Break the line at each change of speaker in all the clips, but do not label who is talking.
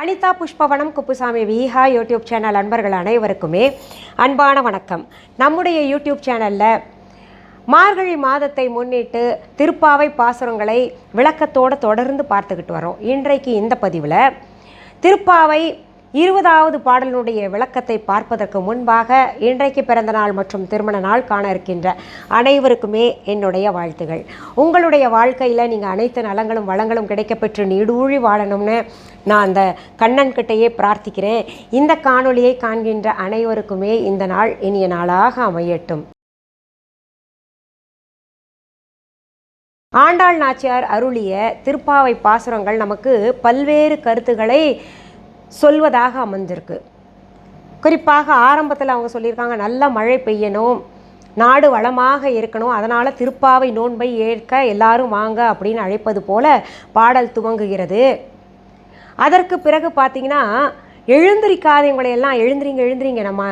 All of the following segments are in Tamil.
அனிதா புஷ்பவனம் குப்புசாமி விஹா யூடியூப் சேனல் அன்பர்கள் அனைவருக்குமே அன்பான வணக்கம். நம்முடைய யூடியூப் சேனலில் மார்கழி மாதத்தை முன்னிட்டு திருப்பாவை பாசுரங்களை விளக்கத்தோடு தொடர்ந்து பார்த்துக்கிட்டு வரோம். இன்றைக்கு இந்த பதிவில் திருப்பாவை இருபதாவது பாடலினுடைய விளக்கத்தை பார்ப்பதற்கு முன்பாக இன்றைக்கு பிறந்த நாள் மற்றும் திருமண நாள் காண இருக்கின்ற அனைவருக்குமே என்னுடைய வாழ்த்துகள். உங்களுடைய வாழ்க்கையில் நீங்கள் அனைத்து நலங்களும் வளங்களும் கிடைக்கப்பெற்று நீடூழி வாழணும்னு நான் அந்த கண்ணன்கிட்டேயே பிரார்த்திக்கிறேன். இந்த காணொளியை காண்கின்ற அனைவருக்குமே இந்த நாள் இனிய நாளாக அமையட்டும். ஆண்டாள் நாச்சியார் அருளிய திருப்பாவை பாசுரங்கள் நமக்கு பல்வேறு கருத்துக்களை சொல்வதாக அமைஞ்சிருக்கு. குறிப்பாக ஆரம்பத்தில் அவங்க சொல்லியிருக்காங்க நல்ல மழை பெய்யணும் நாடு வளமாக இருக்கணும் அதனால் திருப்பாவை நோன்பை ஏற்க எல்லாரும் வாங்க அப்படின்னு அழைப்பது போல பாடல் துவங்குகிறது. அதற்கு பிறகு பார்த்தீங்கன்னா எழுந்திரிக்காதவங்களை எல்லாம் எழுந்திரிங்க எழுந்திரிங்க நம்ம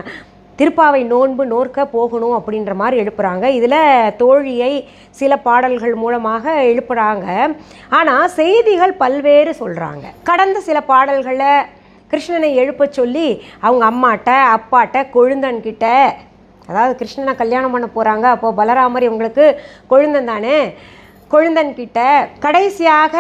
திருப்பாவை நோன்பு நோற்க போகணும் அப்படின்ற மாதிரி எழுப்புறாங்க. இதில் தோழியை சில பாடல்கள் மூலமாக எழுப்புறாங்க. ஆனால் செய்திகள் பல்வேறு சொல்கிறாங்க கடந்த சில பாடல்களை கிருஷ்ணனை எழுப்ப சொல்லி அவங்க அம்மாட்ட அப்பாட்ட கொழுந்தன்கிட்ட அதாவது கிருஷ்ணனை கல்யாணம் பண்ண போகிறாங்க அப்போது பலராமர் இவங்களுக்கு கொழுந்தன் தானே கொழுந்தன்கிட்ட கடைசியாக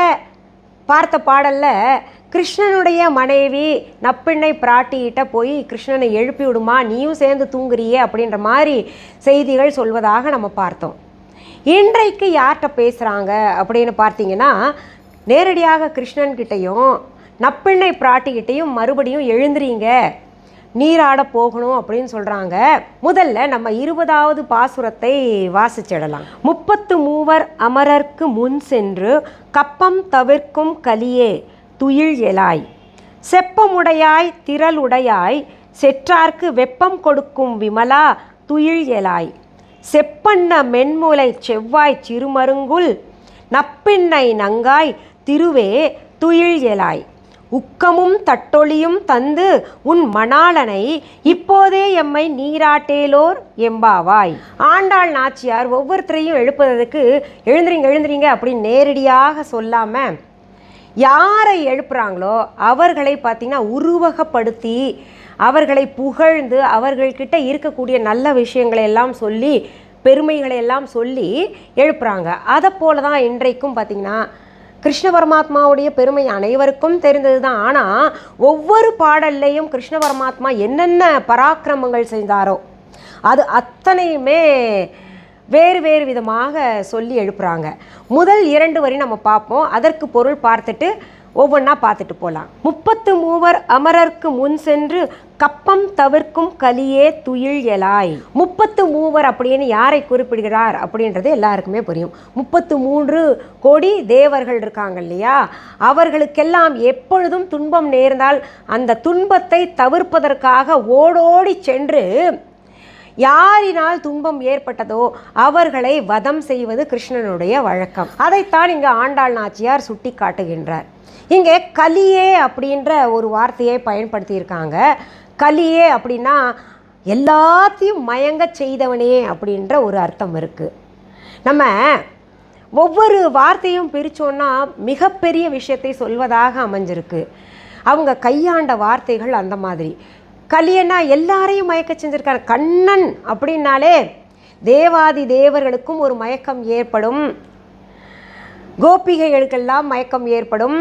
பார்த்த பாடலில் கிருஷ்ணனுடைய மனைவி நப்பிண்ணை பிராட்டிகிட்ட போய் கிருஷ்ணனை எழுப்பி விடுமா நீயும் சேர்ந்து தூங்குறியே அப்படின்ற மாதிரி செய்திகள் சொல்வதாக நம்ம பார்த்தோம். இன்றைக்கு யார்கிட்ட பேசுகிறாங்க அப்படின்னு பார்த்தீங்கன்னா நேரடியாக கிருஷ்ணன் நப்பிள்ளை நப்பிண்ணை பிராட்டிக்கிட்டேயும் மறுபடியும் எழுந்துறீங்க நீராட போகணும் அப்படின்னு சொல்கிறாங்க முதல்ல நம்ம இருபதாவது பாசுரத்தை வாசிச்சிடலாம். முப்பத்து மூவர் அமரர்க்கு முன் சென்று கப்பம் தவிர்க்கும் கலியே துயில் எலாய் செப்பமுடையாய் திரளுடையாய் செற்றார்க்கு வெப்பம் கொடுக்கும் விமலா துயில் எலாய் செப்பண்ண மென்முலை செவ்வாய் சிறுமருங்குல் நப்பிண்ணை நங்காய் திருவே துயில் எலாய் உக்கமும் தட்டொளியும் தந்து உன் மணாளனை இப்போதே எம்மை நீராட்டேலோர் எம்பாவாய். ஆண்டாள் நாச்சியார் ஒவ்வொருத்தரையும் எழுப்புறதுக்கு எழுந்துறீங்க எழுந்துறீங்க அப்படின்னு நேரடியாக சொல்லாமல் யாரை எழுப்புறாங்களோ அவர்களை பார்த்திங்கன்னா உருவகப்படுத்தி அவர்களை புகழ்ந்து அவர்கள்கிட்ட இருக்கக்கூடிய நல்ல விஷயங்களை எல்லாம் சொல்லி பெருமைகளை எல்லாம் சொல்லி எழுப்புறாங்க. அதை போல தான் இன்றைக்கும் பார்த்திங்கன்னா கிருஷ்ண பரமாத்மாவுடைய பெருமை அனைவருக்கும் தெரிந்தது தான் ஆனால் ஒவ்வொரு பாடல்லையும் கிருஷ்ண பரமாத்மா என்னென்ன பராக்கிரமங்கள் செய்தாரோ அது அத்தனையுமே வேறு வேறு விதமாக சொல்லி எழுப்புறாங்க. முதல் இரண்டு வரி நம்ம பார்ப்போம். அதற்கு பொருள் பார்த்துட்டு ஒவ்வொன்றா பார்த்துட்டு போகலாம் முப்பத்து மூவர் அமரர்க்கு முன் சென்று கப்பம் தவிர்க்கும் கலியே துயில் எலாய். முப்பத்து மூவர் அப்படின்னு யாரை குறிப்பிடுகிறார் அப்படின்றது எல்லாருக்குமே புரியும். முப்பத்து மூன்று கோடி தேவர்கள் இருக்காங்க இல்லையா? அவர்களுக்கெல்லாம் எப்பொழுதும் துன்பம் நேர்ந்தால் அந்த துன்பத்தை தவிர்ப்பதற்காக ஓடோடி சென்று யாரினால் துன்பம் ஏற்பட்டதோ அவர்களை வதம் செய்வது கிருஷ்ணனுடைய வழக்கம். அதைத்தான் இங்கு ஆண்டாள் நாச்சியார் சுட்டி காட்டுகின்றார் இங்கே கலியே அப்படின்ற ஒரு வார்த்தையை பயன்படுத்தியிருக்காங்க. கலியே அப்படின்னா எல்லாத்தையும் மயங்க செய்தவனே அப்படின்ற ஒரு அர்த்தம் இருக்குது நம்ம ஒவ்வொரு வார்த்தையும் பிரித்தோன்னா மிகப்பெரிய விஷயத்தை சொல்வதாக அமைஞ்சிருக்கு. அவங்க கையாண்ட வார்த்தைகள் அந்த மாதிரி. கலியனா எல்லாரையும் மயக்க செஞ்சுருக்காரு. கண்ணன் அப்படின்னாலே தேவாதி தேவர்களுக்கும் ஒரு மயக்கம் ஏற்படும். கோபிகைகளுக்கெல்லாம் மயக்கம் ஏற்படும்.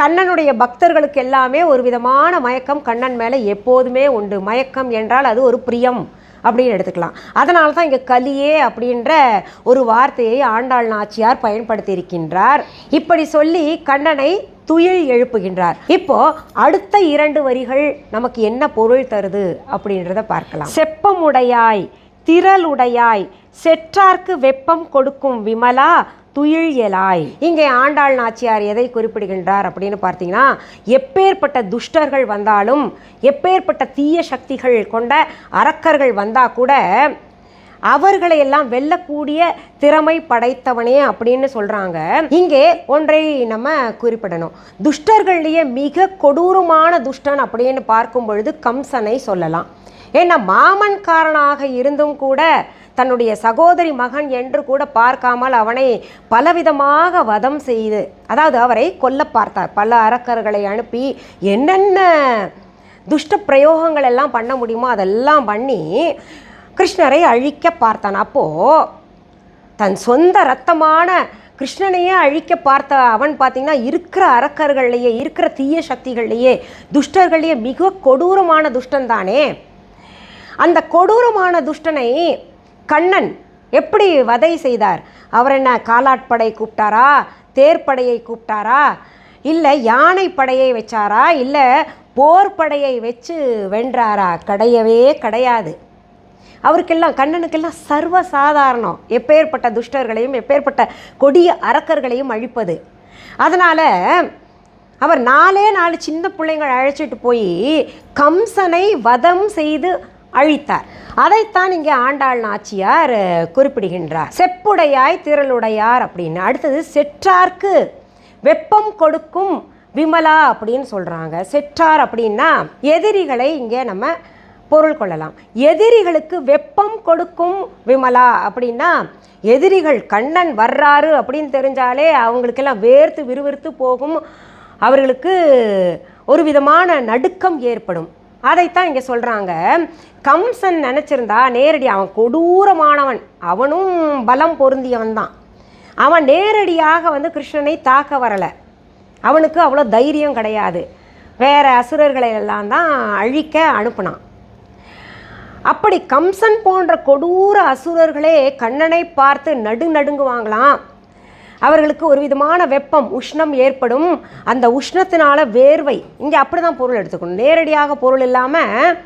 கண்ணனுடைய பக்தர்களுக்கு எல்லாமே ஒரு விதமான மயக்கம் கண்ணன் மேலே எப்போதுமே உண்டு. மயக்கம் என்றால் அது ஒரு பிரியம் அப்படின்னு எடுத்துக்கலாம். அதனால தான் இங்கே கலியே அப்படின்ற ஒரு வார்த்தையை ஆண்டாள் நாச்சியார் பயன்படுத்தி இருக்கின்றார் இப்படி சொல்லி கண்ணனை துயில் எழுப்புகின்றார். இப்போ அடுத்த இரண்டு வரிகள் நமக்கு என்ன பொருள் தருது அப்படின்றத பார்க்கலாம். செப்பமுடையாய் திரளுடையாய். செற்றார்க்கு வெப்பம் கொடுக்கும் விமலா துயில்யலாய். இங்கே ஆண்டாள் நாச்சியார் எதை குறிப்பிடுகின்றார் அப்படின்னு பார்த்தீங்கன்னா எப்பேற்பட்ட துஷ்டர்கள் வந்தாலும் எப்பேற்பட்ட தீய சக்திகள் கொண்ட அரக்கர்கள் வந்தால் கூட அவர்களை எல்லாம் வெல்லக்கூடிய திறமை படைத்தவனே அப்படின்னு சொல்கிறாங்க இங்கே ஒன்றை நம்ம குறிப்பிடணும். துஷ்டர்கள்லேயே மிக கொடூரமான துஷ்டன் அப்படின்னு பார்க்கும் பொழுது கம்சனை சொல்லலாம். ஏன்னா மாமன்காரனாக இருந்தும் கூட தன்னுடைய சகோதரி மகன் என்று கூட பார்க்காமல் அவனை பலவிதமாக வதம் செய்து அதாவது அவரை கொல்ல பார்த்தார். பல அரக்கர்களை அனுப்பி என்னென்ன துஷ்ட பிரயோகங்கள் எல்லாம் பண்ண முடியுமோ அதெல்லாம் பண்ணி கிருஷ்ணரை அழிக்க பார்த்தான். அப்போது தன் சொந்த ரத்தமான கிருஷ்ணனையே அழிக்க பார்த்த அவன் பார்த்தீங்கன்னா இருக்கிற அரக்கர்கள்லையே இருக்கிற தீய சக்திகள்லையே துஷ்டர்களையே மிக கொடூரமான துஷ்டன் தானே அந்த கொடூரமான துஷ்டனை கண்ணன் எப்படி வதை செய்தார்? அவர் என்ன காலாட்படை கூப்பிட்டாரா? தேர்ப்படையை கூப்பிட்டாரா? இல்லை யானை படையை வச்சாரா? இல்லை போர் படையை வச்சு வென்றாரா? கிடையவே கிடையாது. அவருக்கெல்லாம் கண்ணனுக்கெல்லாம் சர்வ சாதாரணம் எப்பேற்பட்ட துஷ்டர்களையும் எப்பேற்பட்ட கொடிய அரக்கர்களையும் அழிப்பது. அதனால் அவர் நாலே நாலு சின்ன பிள்ளைங்கள் அழைச்சிட்டு போய் கம்சனை வதம் செய்து அழித்தார். அதைத்தான் இங்கே ஆண்டாள் நாச்சியார் குறிப்பிடுகின்றார். செப்புடையாய் திரளுடையார் அப்படின்னு. அடுத்தது செற்றார்க்கு வெப்பம் கொடுக்கும் விமலா அப்படின்னு சொல்கிறாங்க செற்றார் அப்படின்னா எதிரிகளை இங்கே நம்ம பொருள் கொள்ளலாம். எதிரிகளுக்கு வெப்பம் கொடுக்கும் விமலா அப்படின்னா எதிரிகள் கண்ணன் வர்றாரு அப்படின்னு தெரிஞ்சாலே அவங்களுக்கெல்லாம் வேர்த்து விறுவிறுத்து போகும். அவர்களுக்கு ஒரு விதமான நடுக்கம் ஏற்படும். அதைத்தான் இங்கே சொல்கிறாங்க கம்சன் நினச்சிருந்தா நேரடி அவன் கொடூரமானவன். அவனும் பலம் பொருந்தியவன் தான். அவன் நேரடியாக வந்து கிருஷ்ணனை தாக்க வரலை. அவனுக்கு அவ்வளோ தைரியம் கிடையாது. வேற அசுரர்களை எல்லாம் தான் அழிக்க அனுப்புனான். அப்படி கம்சன் போன்ற கொடூர அசுரர்களே கண்ணனை பார்த்து நடு நடுங்குவாங்களாம். அவர்களுக்கு ஒரு விதமான வெப்பம் உஷ்ணம் ஏற்படும். அந்த உஷ்ணத்தினால வேர்வை இங்கே அப்படி தான் பொருள் எடுத்துக்கணும். நேரடியாக பொருள் இல்லாமல்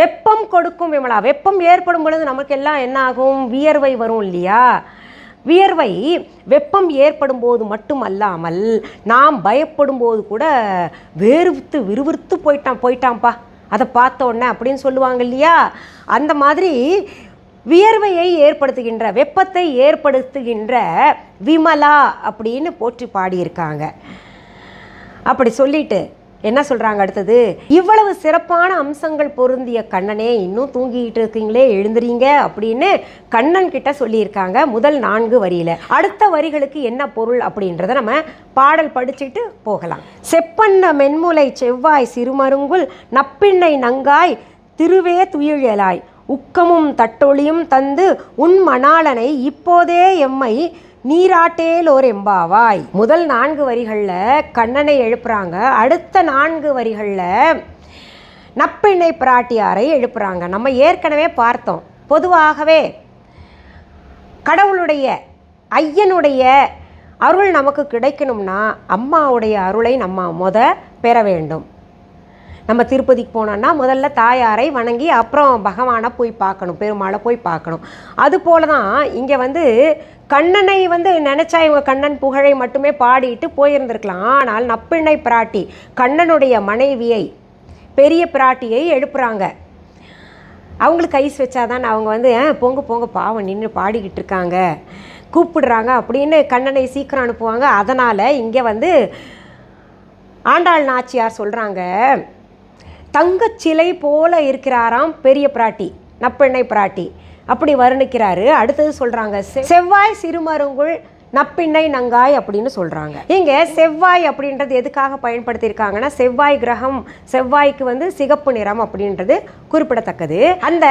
வெப்பம் கொடுக்கும் விமலா. வெப்பம் ஏற்படும் பொழுது நமக்கு எல்லாம் என்ன ஆகும்? வியர்வை வரும் இல்லையா? வியர்வை வெப்பம் ஏற்படும் போது மட்டும் அல்லாமல் நாம் பயப்படும் போது கூட வேர்வித்து விறுவிறுத்து போயிட்டான் போயிட்டான்ப்பா அதை பார்த்த உடனே அப்படின்னு சொல்லுவாங்க இல்லையா? அந்த மாதிரி வியர்வையை ஏற்படுத்துகின்ற வெப்பத்தை ஏற்படுத்துகின்ற விமலா அப்படின்னு போற்றி பாடியிருக்காங்க. அப்படி சொல்லிட்டு என்ன சொல்கிறாங்க அடுத்தது? இவ்வளவு சிறப்பான அம்சங்கள் பொருந்திய கண்ணனே இன்னும் தூங்கிக்கிட்டு இருக்கீங்களே எழுந்துறீங்க அப்படின்னு கண்ணன் கிட்ட சொல்லியிருக்காங்க முதல் நான்கு வரியில். அடுத்த வரிகளுக்கு என்ன பொருள் அப்படின்றத நம்ம பாடல் படிச்சுட்டு போகலாம். செப்பண்ண மென்முலை செவ்வாய் சிறுமருங்குல் நப்பிண்ணை நங்காய் திருவே துயிழலாய். உக்கமும் தட்டொளியும் தந்து உன் மணாளனை இப்போதே எம்மை நீராட்டேலோர் எம்பாவாய் முதல் நான்கு வரிகளில் கண்ணனை எழுப்புறாங்க. அடுத்த நான்கு வரிகளில் நப்பெண்ணை பிராட்டியாரை எழுப்புறாங்க. நம்ம ஏற்கனவே பார்த்தோம். பொதுவாகவே கடவுளுடைய ஐயனுடைய அருள் நமக்கு கிடைக்கணும்னா அம்மாவுடைய அருளை நம்ம முத பெற வேண்டும். நம்ம திருப்பதிக்கு போனோம்னா முதல்ல தாயாரை வணங்கி அப்புறம் பகவானை போய் பார்க்கணும் பெருமாளை போய் பார்க்கணும். அது போல தான் இங்கே வந்து கண்ணனை வந்து நினச்சா இவங்க கண்ணன் புகழை மட்டுமே பாடிட்டு போயிருந்திருக்கலாம். ஆனால் நப்பிண்ணை பிராட்டி கண்ணனுடைய மனைவியை பெரிய பிராட்டியை எழுப்புறாங்க. அவங்களுக்கு ஐஸ் வச்சாதான் அவங்க வந்து பொங்க போங்க போங்க பாவம் நின்று பாடிக்கிட்டு இருக்காங்க. கூப்பிடுறாங்க. அப்படின்னு கண்ணனை சீக்கிரம் அனுப்புவாங்க. அதனால் இங்கே வந்து ஆண்டாள் நாச்சியார் சொல்கிறாங்க தங்கச் சிலை போல இருக்கிறாராம் பெரிய பிராட்டி நப்பெண்ணை பிராட்டி. அப்படி வர்ணிக்கிறாரு. அடுத்தது சொல்கிறாங்க செவ்வாய் சிறுமருங்குள் நப்பிண்ணை நங்காய் அப்படின்னு சொல்கிறாங்க இங்கே செவ்வாய் அப்படின்றது எதுக்காக பயன்படுத்தியிருக்காங்கன்னா செவ்வாய் கிரகம் செவ்வாய்க்கு வந்து சிகப்பு நிறம் அப்படின்றது குறிப்பிடத்தக்கது. அந்த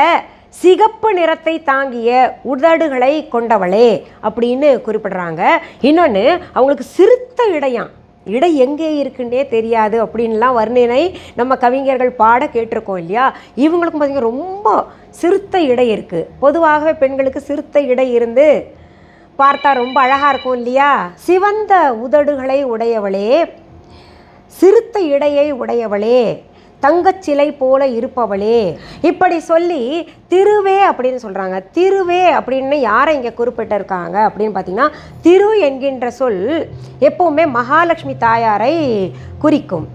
சிகப்பு நிறத்தை தாங்கிய உதடுகளை கொண்டவளே அப்படின்னு குறிப்பிடுறாங்க. இன்னொன்று அவங்களுக்கு சிறுத்த இடையாம் இடை எங்கே இருக்குன்னே தெரியாது அப்படின்லாம் வர்ணனை நம்ம கவிஞர்கள் பாட கேட்டிருக்கோம் இல்லையா? இவங்களுக்கும் பார்த்தீங்கன்னா ரொம்ப சிறுத்த இடை இருக்குது பொதுவாகவே பெண்களுக்கு சிறுத்த இடை இருந்து பார்த்தா ரொம்ப அழகாக இருக்கும் இல்லையா? சிவந்த உதடுகளை உடையவளே சிறுத்த இடையை உடையவளே தங்கச் சிலை போல இருப்பவளே. இப்படி சொல்லி திருவே அப்படின்னு சொல்கிறாங்க திருவே அப்படின்னு யாரை இங்கே குறிப்பிட்டிருக்காங்க அப்படின்னு பார்த்தீங்கன்னா திரு என்கின்ற சொல் எப்போவுமே மகாலட்சுமி தாயாரை குறிக்கும்.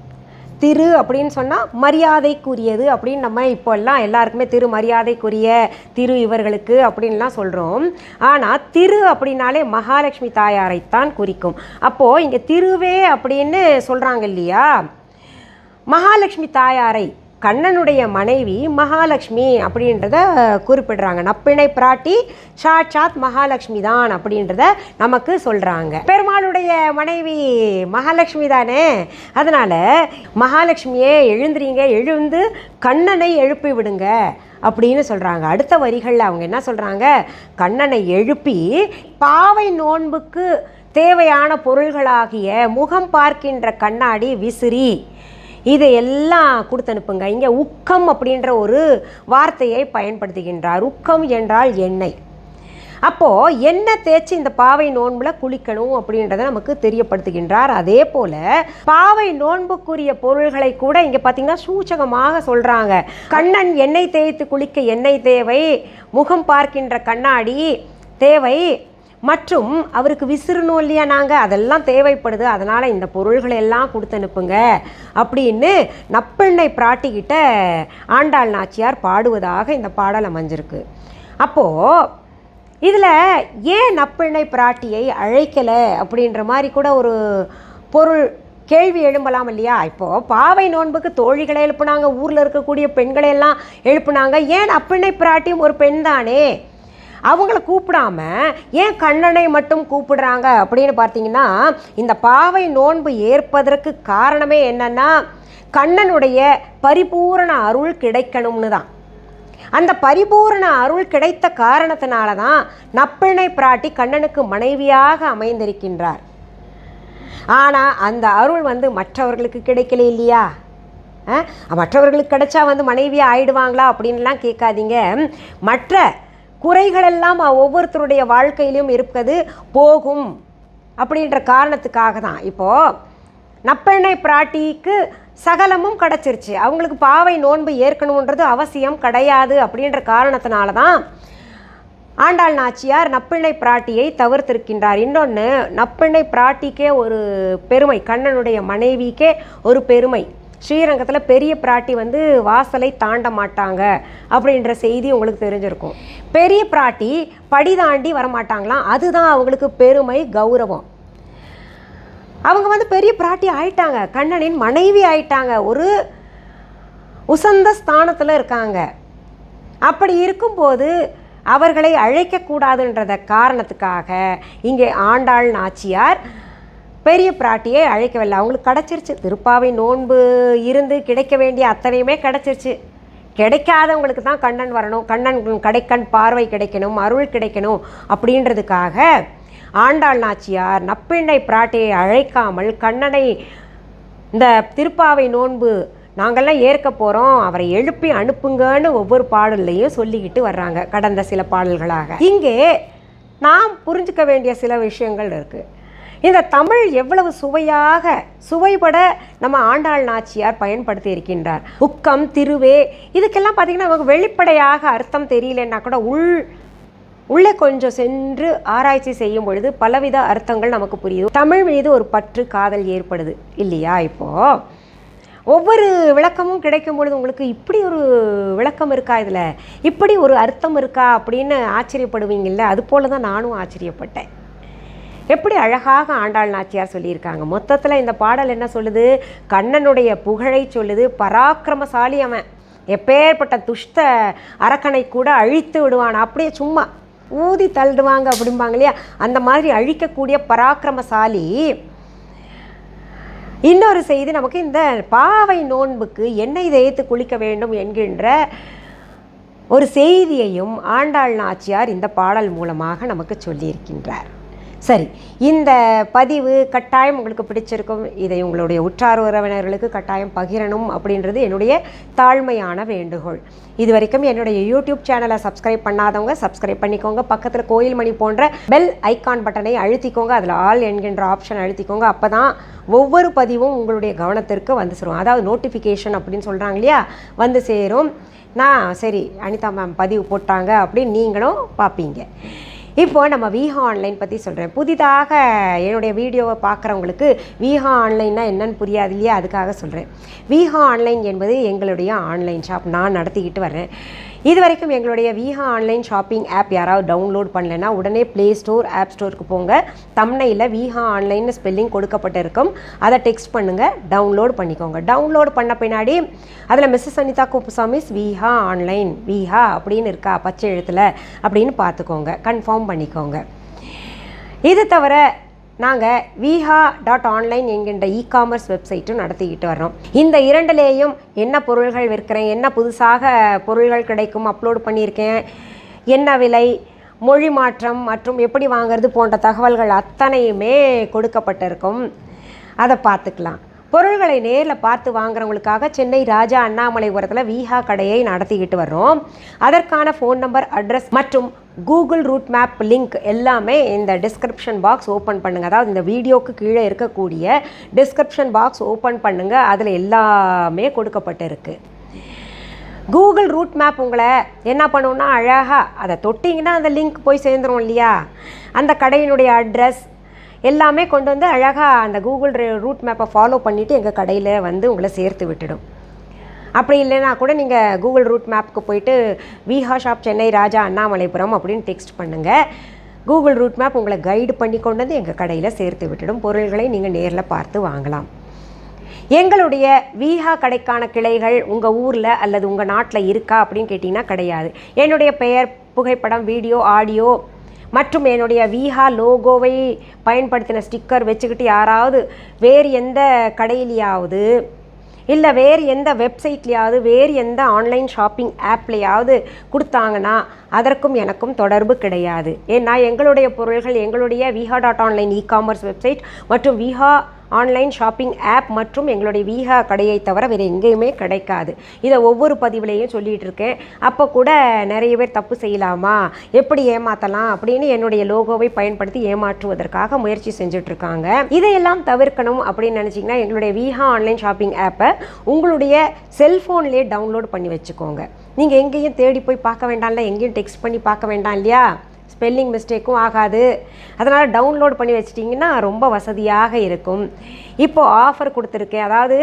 திரு அப்படின்னு சொன்னால் மரியாதைக்குரியது அப்படின்னு நம்ம இப்போல்லாம் எல்லாருக்குமே திரு மரியாதைக்குரிய திரு இவர்களுக்கு அப்படின்லாம் சொல்கிறோம் ஆனால் திரு அப்படின்னாலே மகாலட்சுமி தாயாரைத்தான் குறிக்கும். அப்போது இங்கே திருவே அப்படின்னு சொல்கிறாங்க இல்லையா? மகாலட்சுமி தாயாரை கண்ணனுடைய மனைவி மகாலட்சுமி அப்படின்றத குறிப்பிடுறாங்க. நப்பிணை பிராட்டி சாட்சாத் மகாலட்சுமி தான் அப்படின்றத நமக்கு சொல்கிறாங்க பெருமாளுடைய மனைவி மகாலட்சுமி தானே? அதனால் மகாலட்சுமியே எழுந்துறீங்க எழுந்து கண்ணனை எழுப்பி விடுங்க அப்படின்னு சொல்கிறாங்க அடுத்த வரிகளில் அவங்க என்ன சொல்கிறாங்க கண்ணனை எழுப்பி பாவை நோன்புக்கு தேவையான பொருள்களாகிய முகம் பார்க்கின்ற கண்ணாடி விசிறி. இதை எல்லாம் கொடுத்து அனுப்புங்க இங்கே உக்கம் அப்படின்ற ஒரு வார்த்தையை பயன்படுத்துகின்றார். உக்கம் என்றால் எண்ணெய். அப்போது எண்ணெய் தேய்ச்சி இந்த பாவை நோன்பில் குளிக்கணும் அப்படின்றத நமக்கு தெரியப்படுத்துகின்றார். அதே போல் பாவை நோன்புக்குரிய பொருள்களை கூட இங்கே பார்த்திங்கன்னா சூச்சகமாக சொல்கிறாங்க கண்ணன் எண்ணெய் தேய்த்து குளிக்க எண்ணெய் தேவை முகம் பார்க்கின்ற கண்ணாடி தேவை மற்றும் அவருக்கு விசிறணும் இல்லையா நாங்கள் அதெல்லாம் தேவைப்படுது. அதனால் இந்த பொருள்களை எல்லாம் கொடுத்து அனுப்புங்க. அப்படின்னு நப்பெண்ணை பிராட்டிக்கிட்ட ஆண்டாள் நாச்சியார் பாடுவதாக இந்த பாடல் அமைஞ்சிருக்கு. அப்போது இதில் ஏன் நப்பெண்ணை பிராட்டியை அழைக்கலை? அப்படின்ற மாதிரி கூட ஒரு பொருள் கேள்வி எழும்பலாம் இல்லையா? இப்போது பாவை நோன்புக்கு தோழிகளை எழுப்புனாங்க. ஊரில் இருக்கக்கூடிய பெண்களை எல்லாம் எழுப்புனாங்க. ஏன் அப்பிண்ணை பிராட்டியும் ஒரு பெண் தானே? அவங்கள கூப்பிடாம ஏன் கண்ணனை மட்டும் கூப்பிடுறாங்க அப்படின்னு பார்த்தீங்கன்னா இந்த பாவை நோன்பு ஏற்பதற்கு காரணமே என்னன்னா கண்ணனுடைய பரிபூரண அருள் கிடைக்கணும்னு தான். அந்த பரிபூரண அருள் கிடைத்த காரணத்தினால தான் நப்பிணை பிராட்டி கண்ணனுக்கு மனைவியாக அமைந்திருக்கின்றார். ஆனால் அந்த அருள் வந்து மற்றவர்களுக்கு கிடைக்கல இல்லையா? மற்றவர்களுக்கு கிடைச்சா வந்து மனைவியாக ஆயிடுவாங்களா அப்படின்லாம் கேட்காதீங்க. மற்ற குறைகளெல்லாம் ஒவ்வொருத்தருடைய வாழ்க்கையிலும் இருப்பது போகும் அப்படின்ற காரணத்துக்காக தான் இப்போது நப்பெண்ணை பிராட்டிக்கு சகலமும் கிடச்சிருச்சு. அவங்களுக்கு பாவை நோன்பு ஏற்கணுன்றது அவசியம் கிடையாது அப்படின்ற காரணத்தினால தான் ஆண்டாள் நாச்சியார் நப்பிள்ளை பிராட்டியை தவிர்த்திருக்கின்றார். இன்னொன்று நப்பிள்ளை பிராட்டிக்கே ஒரு பெருமை கண்ணனுடைய மனைவிக்கே ஒரு பெருமை. ஸ்ரீரங்கத்தில் பெரிய பிராட்டி வந்து வாசலை தாண்ட மாட்டாங்க அப்படின்ற செய்தி உங்களுக்கு தெரிஞ்சிருக்கும். பெரிய பிராட்டி படி தாண்டி வரமாட்டாங்களாம் அதுதான் அவங்களுக்கு பெருமை கௌரவம். அவங்க வந்து பெரிய பிராட்டி ஆயிட்டாங்க. கண்ணனின் மனைவி ஆயிட்டாங்க. ஒரு உசந்த ஸ்தானத்தில் இருக்காங்க. அப்படி இருக்கும்போது அவர்களை அழைக்கக்கூடாதுன்றத காரணத்துக்காக இங்கே ஆண்டாள் நாச்சியார் பெரிய பிராட்டியை அழைக்கவில்லை அவங்களுக்கு கிடச்சிருச்சு. திருப்பாவை நோன்பு இருந்து கிடைக்க வேண்டிய அத்தனையுமே கிடச்சிருச்சு. கிடைக்காதவங்களுக்கு தான் கண்ணன் வரணும். கண்ணன் கடைக்கண் பார்வை கிடைக்கணும் அருள் கிடைக்கணும் அப்படின்றதுக்காக ஆண்டாள் நாச்சியார் நப்பிண்ணை பிராட்டியை அழைக்காமல் கண்ணனை இந்த திருப்பாவை நோன்பு நாங்கள்லாம் ஏற்க போகிறோம் அவரை எழுப்பி அனுப்புங்கன்னு ஒவ்வொரு பாடல்லையும் சொல்லிக்கிட்டு வர்றாங்க கடந்த சில பாடல்களாக. இங்கே நாம் புரிஞ்சுக்க வேண்டிய சில விஷயங்கள் இருக்குது இந்த தமிழ் எவ்வளவு சுவையாக சுவைபட நம்ம ஆண்டாள் நாச்சியார் பயன்படுத்தி இருக்கின்றார். உக்கம் திருவே இதுக்கெல்லாம் பார்த்தீங்கன்னா நமக்கு வெளிப்படையாக அர்த்தம் தெரியலன்னா கூட உள் உள்ளே கொஞ்சம் சென்று ஆராய்ச்சி செய்யும் பொழுது பலவித அர்த்தங்கள் நமக்கு புரியுது தமிழ் மீது ஒரு பற்று காதல் ஏற்படுது. இல்லையா இப்போது ஒவ்வொரு விளக்கமும் கிடைக்கும் பொழுது உங்களுக்கு இப்படி ஒரு விளக்கம் இருக்கா இதில்? இப்படி ஒரு அர்த்தம் இருக்கா அப்படின்னு ஆச்சரியப்படுவீங்கள்ல அது போல தான் நானும் ஆச்சரியப்பட்டேன். எப்படி அழகாக ஆண்டாள் நாச்சியார் சொல்லியிருக்காங்க. மொத்தத்தில் இந்த பாடல் என்ன சொல்லுது? கண்ணனுடைய புகழை சொல்லுது. பராக்கிரமசாலி அவன். எப்பேற்பட்ட துஷ்ட அரக்கனை கூட அழித்து விடுவான். அப்படியே சும்மா ஊதி தள்ளுவாங்க அப்படிம்பாங்க இல்லையா? அந்த மாதிரி அழிக்கக்கூடிய பராக்கிரமசாலி. இன்னொரு செய்தி நமக்கு இந்த பாவை நோன்புக்கு எண்ணெய் தேய்த்து குளிக்க வேண்டும் என்கின்ற ஒரு செய்தியையும் ஆண்டாள் நாச்சியார் இந்த பாடல் மூலமாக நமக்கு சொல்லியிருக்கின்றார். சரி இந்த பதிவு கட்டாயம் உங்களுக்கு பிடிச்சிருக்கும். இதை உங்களுடைய உற்றார் உறவினர்களுக்கு கட்டாயம் பகிரணும் அப்படின்றது என்னுடைய தாழ்மையான வேண்டுகோள். இது வரைக்கும் என்னுடைய யூடியூப் சேனலை சப்ஸ்கிரைப் பண்ணாதவங்க சப்ஸ்கிரைப் பண்ணிக்கோங்க. பக்கத்தில் கோயில் மணி போன்ற பெல் ஐகான் பட்டனை அழுத்திக்கோங்க. அதில் ஆல் என்கின்ற ஆப்ஷன் அழுத்திக்கோங்க. அப்போ தான் ஒவ்வொரு பதிவும் உங்களுடைய கவனத்திற்கு வந்து சேரும். அதாவது நோட்டிஃபிகேஷன் அப்படின்னு சொல்கிறாங்க இல்லையா? வந்து சேரும். நான் சரி அனிதா மேம் பதிவு போட்டாங்க அப்படின்னு நீங்களும் பார்ப்பீங்க. இப்போ நம்ம விஹா ஆன்லைன் பற்றி சொல்கிறேன் புதிதாக என்னுடைய வீடியோவை பார்க்குறவங்களுக்கு விஹா ஆன்லைன்னா என்னன்னு புரியாது இல்லையா? அதுக்காக சொல்கிறேன் விஹா ஆன்லைன் என்பது எங்களுடைய ஆன்லைன் ஷாப் நான் நடத்திக்கிட்டு வர்றேன். இது வரைக்கும் எங்களுடைய விஹா ஆன்லைன் ஷாப்பிங் ஆப் யாராவது டவுன்லோட் பண்ணலைன்னா உடனே ப்ளே ஸ்டோர் ஆப் ஸ்டோருக்கு போங்க. தம்னையில் விஹா ஆன்லைன் ஸ்பெல்லிங் கொடுக்கப்பட்டிருக்கும். அதை டெக்ஸ்ட் பண்ணுங்கள் டவுன்லோட் பண்ணிக்கோங்க. டவுன்லோட் பண்ண பின்னாடி அதில் மிஸ்ஸஸ் அனிதா குப்புசாமிஸ் விஹா ஆன்லைன் விஹா அப்படின்னு இருக்கா பச்சை எழுத்தில் அப்படின்னு பார்த்துக்கோங்க. கன்ஃபார்ம் பண்ணிக்கோங்க. இது தவிர நாங்கள் விஹா டாட் ஆன்லைன் என்கின்ற இ காமர்ஸ் வெப்சைட்டும் நடத்திக்கிட்டு வர்றோம். இந்த இரண்டுலேயும் என்ன பொருள்கள் விற்கிறேன் என்ன புதுசாக பொருள்கள் கிடைக்கும் அப்லோட் பண்ணியிருக்கேன் என்ன விலை மொழி மாற்றம் மற்றும் எப்படி வாங்குறது போன்ற தகவல்கள் அத்தனையுமே கொடுக்கப்பட்டிருக்கும். அதை பார்த்துக்கலாம். பொருள்களை நேரில் பார்த்து வாங்குறவங்களுக்காக சென்னை ராஜா அண்ணாமலைபுரத்தில் விஹா கடையை நடத்திக்கிட்டு வர்றோம். அதற்கான ஃபோன் நம்பர் அட்ரஸ் மற்றும் கூகுள் ரூட் மேப் லிங்க் எல்லாமே இந்த டிஸ்கிரிப்ஷன் பாக்ஸ் ஓப்பன் பண்ணுங்கள் அதாவது இந்த வீடியோக்கு கீழே இருக்கக்கூடிய டிஸ்கிரிப்ஷன் பாக்ஸ் ஓப்பன் பண்ணுங்கள் அதில் எல்லாமே கொடுக்கப்பட்டிருக்கு. கூகுள் ரூட் மேப் உங்களை என்ன பண்ணுன்னா அழகாக அதை தொட்டிங்கன்னா அந்த லிங்க் போய் சேர்ந்துரும் இல்லையா? அந்த கடையினுடைய அட்ரஸ் எல்லாமே கொண்டு வந்து அழகாக அந்த கூகுள் ரூட் மேப்பை ஃபாலோ பண்ணிவிட்டு எங்கள் கடையில் வந்து உங்களை சேர்த்து விட்டுடும். அப்படி இல்லைன்னா கூட நீங்கள் கூகுள் ரூட் மேப்க்கு போயிட்டு விஹா ஷாப் சென்னை ராஜா அண்ணாமலைபுரம் அப்படின்னு டெக்ஸ்ட் பண்ணுங்கள் கூகுள் ரூட் மேப் உங்களை கைடு பண்ணி கொண்டு வந்து எங்கள் கடையில் சேர்த்து விட்டுடும். பொருள்களை நீங்கள் நேரில் பார்த்து வாங்கலாம். எங்களுடைய வீஹா கடைக்கான கிளைகள் உங்கள் ஊரில் அல்லது உங்கள் நாட்டில் இருக்கா அப்படின்னு கேட்டிங்கன்னா கிடையாது. என்னுடைய பெயர் புகைப்படம் வீடியோ ஆடியோ மற்றும் என்னுடைய விஹா லோகோவை பயன்படுத்தின ஸ்டிக்கர் வச்சுக்கிட்டு யாராவது வேறு எந்த கடையிலையாவது இல்லை வேறு எந்த வெப்சைட்லையாவது வேறு எந்த ஆன்லைன் ஷாப்பிங் ஆப்லையாவது கொடுத்தாங்கன்னா அதற்கும் எனக்கும் தொடர்பு கிடையாது. ஏன்னா எங்களுடைய பொருள்கள் எங்களுடைய Viha dot online e commerce website மற்றும் விஹா ஆன்லைன் ஷாப்பிங் ஆப் மற்றும் எங்களுடைய வீஹா கடையை தவிர வேறு எங்கேயுமே கிடைக்காது. இதை ஒவ்வொரு பதிவுலேயும் சொல்லிகிட்டு இருக்கேன். அப்போ கூட நிறைய பேர் தப்பு செய்யலாமா? எப்படி ஏமாற்றலாம் அப்படின்னு என்னுடைய லோகோவை பயன்படுத்தி ஏமாற்றுவதற்காக முயற்சி செஞ்சுட்ருக்காங்க இதையெல்லாம் தவிர்க்கணும் அப்படின்னு நினச்சிங்கன்னா எங்களுடைய வீஹா ஆன்லைன் ஷாப்பிங் ஆப்பை உங்களுடைய செல்ஃபோன்லேயே டவுன்லோட் பண்ணி வச்சுக்கோங்க. நீங்கள் எங்கேயும் தேடி போய் பார்க்க வேண்டாம்ல? எங்கேயும் டெக்ஸ்ட் பண்ணி பார்க்க வேண்டாம் இல்லையா? ஸ்பெல்லிங் மிஸ்டேக்கும் ஆகாது. அதனால் டவுன்லோட் பண்ணி வச்சிட்டிங்கன்னா ரொம்ப வசதியாக இருக்கும். இப்போது ஆஃபர் கொடுத்துருக்கேன். அதாவது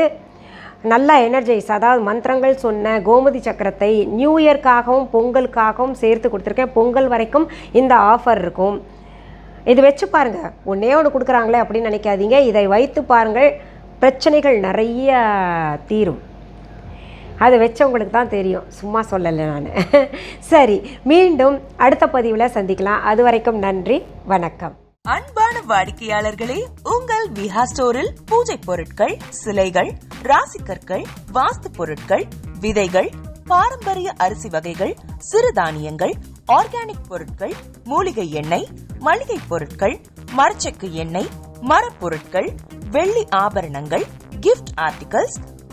நல்லா எனர்ஜைஸ் அதாவது மந்திரங்கள் சொன்ன கோமதி சக்கரத்தை நியூ இயர்க்காகவும் பொங்கலுக்காகவும் சேர்த்து கொடுத்துருக்கேன். பொங்கல் வரைக்கும் இந்த ஆஃபர் இருக்கும். இது வச்சு பாருங்கள் ஒன்றே ஒன்று கொடுக்குறாங்களே அப்படின்னு நினைக்காதீங்க. இதை வைத்து பாருங்கள். பிரச்சனைகள் நிறைய தீரும். அதை வச்சவங்களுக்கு தான் தெரியும். சும்மா சொல்லலை நான். சரி மீண்டும் அடுத்த பதிவில் சந்திக்கலாம். அது வரைக்கும் நன்றி வணக்கம்.
அன்பான வாடிக்கையாளர்களே உங்கள் விஹா ஸ்டோரில் பூஜை பொருட்கள் சிலைகள் ராசிக்கற்கள் வாஸ்து பொருட்கள் விதைகள் பாரம்பரிய அரிசி வகைகள் சிறுதானியங்கள் ஆர்கானிக் பொருட்கள் மூலிகை எண்ணெய் மளிகை பொருட்கள் மரச்செக்கு எண்ணெய் மரப்பொருட்கள் வெள்ளி ஆபரணங்கள் கிஃப்ட் ஆர்டிகல்ஸ்